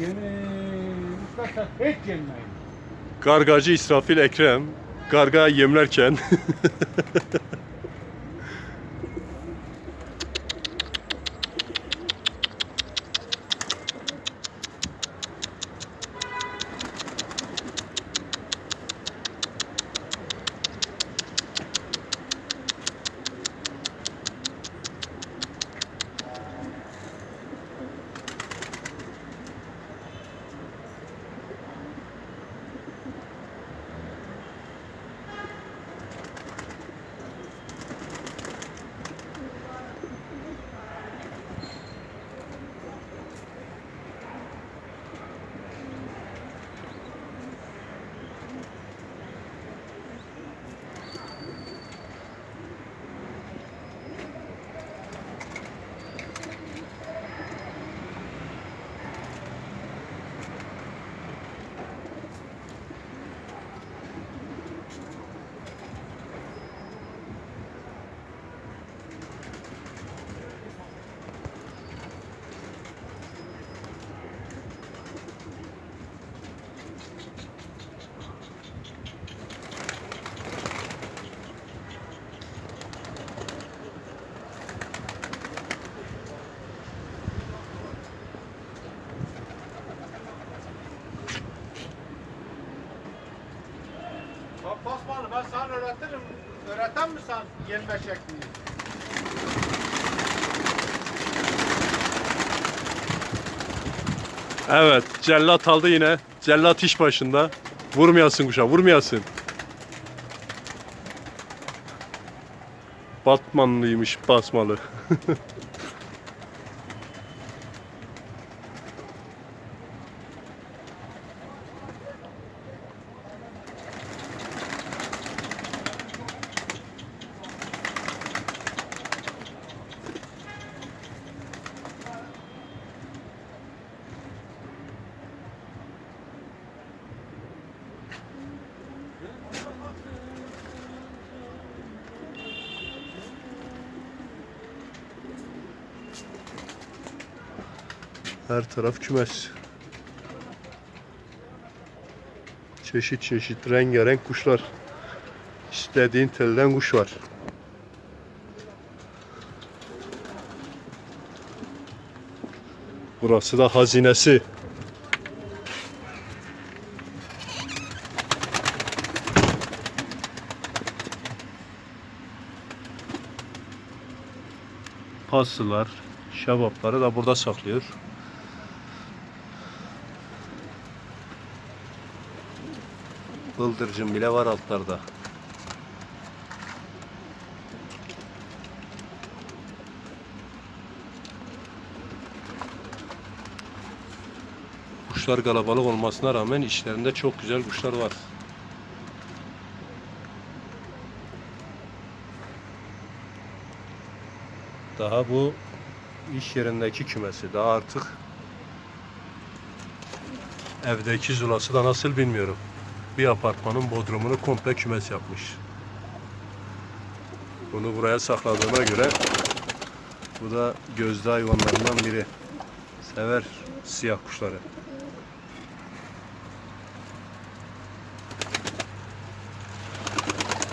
yemeyin. Gargacı İsrafil Ekrem garga yemlerken Basmanı ben sana öğretirim. Öğreten mi sen yenme şeklini? Evet cellat aldı yine. Cellat iş başında. Vurmayasın kuşa vurmayasın. Batmanlıymış basmalı. Her taraf kümes. Çeşit çeşit rengarenk kuşlar. İstediğin telden kuş var. Burası da hazinesi. Paslılar, şebapları da burada saklıyor. Bıldırcın bile var altlarda. Kuşlar kalabalık olmasına rağmen içlerinde çok güzel kuşlar var. Daha bu iş yerindeki kümesi. Daha artık evdeki zulası da nasıl bilmiyorum. Bir apartmanın bodrumunu komple kümes yapmış. Bunu buraya sakladığına göre bu da gözde hayvanlarından biri. Sever siyah kuşları.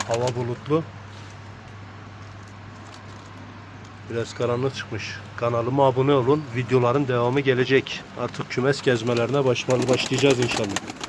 Hava bulutlu. Biraz karanlık çıkmış. Kanalıma abone olun. Videoların devamı gelecek. Artık kümes gezmelerine başlayacağız inşallah.